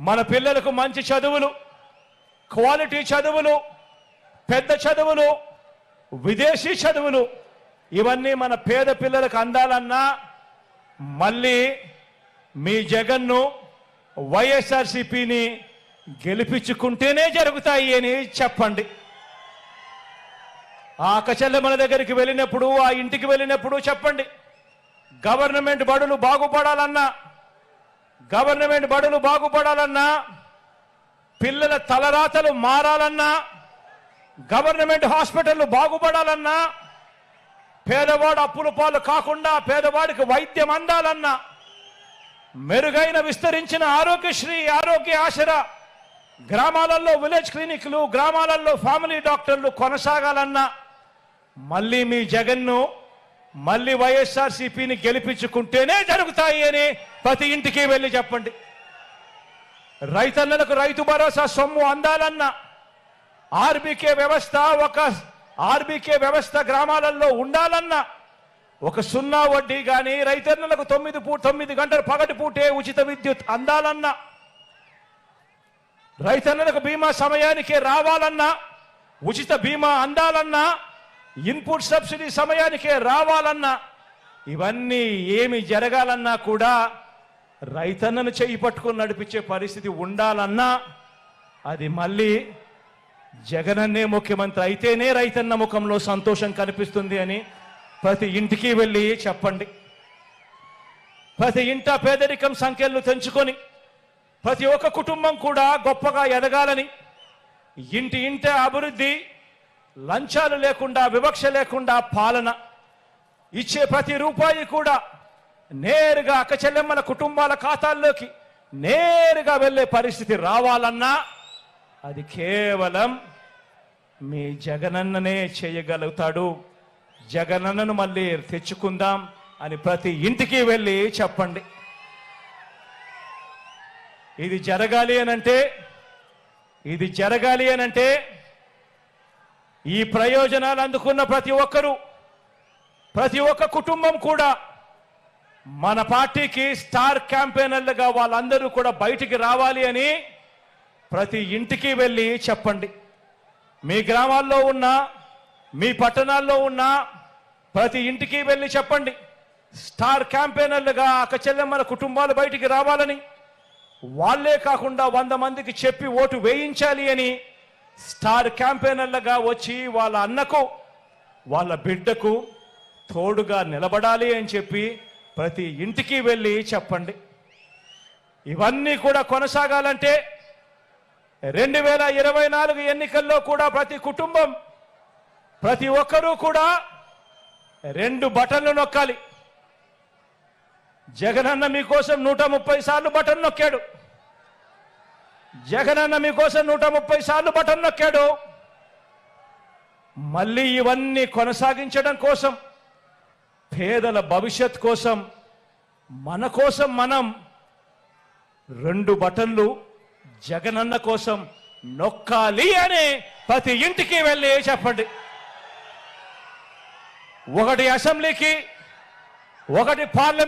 మన పిల్లలకు మంచి చదువులు క్వాలిటీ చదువులు పెద్ద చదువులు విదేశీ చదువులు ఇవన్నీ మన పేద పిల్లలకు అందాలన్నా మళ్ళీ మీ జగన్ను వైఎస్ఆర్సిపిని గెలిపించుకుంటేనే జరుగుతాయి అని చెప్పండి. ఆ అక్కచెల్లెమ్మల దగ్గరికి వెళ్ళినప్పుడు ఆ ఇంటికి వెళ్ళినప్పుడు చెప్పండి. గవర్నమెంట్ బడులు బాగుపడాలన్నా గవర్నమెంట్ బడులు బాగుపడాలన్నా పిల్లల తలరాతలు మారాలన్నా గవర్నమెంట్ హాస్పిటళ్ళు బాగుపడాలన్నా పేదవాడు అప్పుల పాలు కాకుండా పేదవాడికి వైద్యం అందాలన్నా మెరుగైన విస్తరించిన ఆరోగ్యశ్రీ ఆరోగ్య ఆసరా గ్రామాలలో విలేజ్ క్లినిక్లు గ్రామాలలో ఫ్యామిలీ డాక్టర్లు కొనసాగాలన్నా మళ్ళీ మీ జగన్ను మళ్ళీ వైఎస్ఆర్సీపీని గెలిపించుకుంటేనే జరుగుతాయి అని ప్రతి ఇంటికి వెళ్ళి చెప్పండి. రైతన్నలకు రైతు భరోసా సొమ్ము అందాలన్నా ఆర్బీకే వ్యవస్థ ఒక ఆర్బీకే వ్యవస్థ గ్రామాలలో ఉండాలన్నా ఒక సున్నా వడ్డీ కానీ రైతన్నలకు తొమ్మిది పూ తొమ్మిది గంటలు పగటి పూటే ఉచిత విద్యుత్ అందాలన్నా రైతన్నలకు బీమా సమయానికే రావాలన్నా ఉచిత బీమా అందాలన్నా ఇన్పుట్ సబ్సిడీ సమయానికే రావాలన్నా ఇవన్నీ ఏమి జరగాలన్నా కూడా రైతన్నను చేయి పట్టుకొని నడిపించే పరిస్థితి ఉండాలన్నా అది మళ్ళీ జగనన్నే ముఖ్యమంత్రి అయితేనే రైతన్న ముఖంలో సంతోషం కనిపిస్తుంది అని ప్రతి ఇంటికి వెళ్ళి చెప్పండి. ప్రతి ఇంట పేదరికం సంఖ్యలను తెంచుకొని ప్రతి ఒక్క కుటుంబం కూడా గొప్పగా ఎదగాలని ఇంటి ఇంట అభివృద్ధి లంచాలు లేకుండా వివక్ష లేకుండా పాలన. ఇచ్చే ప్రతి రూపాయి కూడా నేరుగా అక్కచెల్లెమ్మల కుటుంబాల ఖాతాల్లోకి నేరుగా వెళ్ళే పరిస్థితి రావాలన్నా అది కేవలం మీ జగనన్ననే చేయగలుగుతాడు. జగనన్నను మళ్ళీ తెచ్చుకుందాం అని ప్రతి ఇంటికి వెళ్ళి చెప్పండి. ఇది జరగాలి అనంటే ఇది జరగాలి అనంటే ఈ ప్రయోజనాలు అందుకున్న ప్రతి ఒక్కరూ ప్రతి ఒక్క కుటుంబం కూడా మన పార్టీకి స్టార్ క్యాంపెయినర్లుగా వాళ్ళందరూ కూడా బయటికి రావాలి అని ప్రతి ఇంటికి వెళ్ళి చెప్పండి. మీ గ్రామాల్లో ఉన్న మీ పట్టణాల్లో ఉన్న ప్రతి ఇంటికి వెళ్ళి చెప్పండి. స్టార్ క్యాంపెయినర్లుగా అక్కచెల్లెమ్మల కుటుంబాలు బయటికి రావాలని వాళ్ళే కాకుండా వంద మందికి చెప్పి ఓటు వేయించాలి అని స్టార్ క్యాంపెయినర్లుగా వచ్చి వాళ్ళ అన్నకు వాళ్ళ బిడ్డకు తోడుగా నిలబడాలి అని చెప్పి ప్రతి ఇంటికి వెళ్ళి చెప్పండి. ఇవన్నీ కూడా కొనసాగాలంటే రెండు వేల ఇరవై నాలుగు ఎన్నికల్లో కూడా ప్రతి కుటుంబం ప్రతి ఒక్కరూ కూడా రెండు బటన్లు నొక్కాలి. జగనన్న మీకోసం నూట ముప్పై సార్లు బటన్ నొక్కాడు. జగనన్న మీకోసం నూట ముప్పై సార్లు బటన్ నొక్కాడు. మళ్ళీ ఇవన్నీ కొనసాగించడం కోసం పేదల భవిష్యత్ కోసం మన కోసం మనం రెండు బటన్లు జగనన్న కోసం నొక్కాలి అని ప్రతి ఇంటికి వెళ్ళి చెప్పండి. ఒకటి అసెంబ్లీకి ఒకటి పార్లమెంట్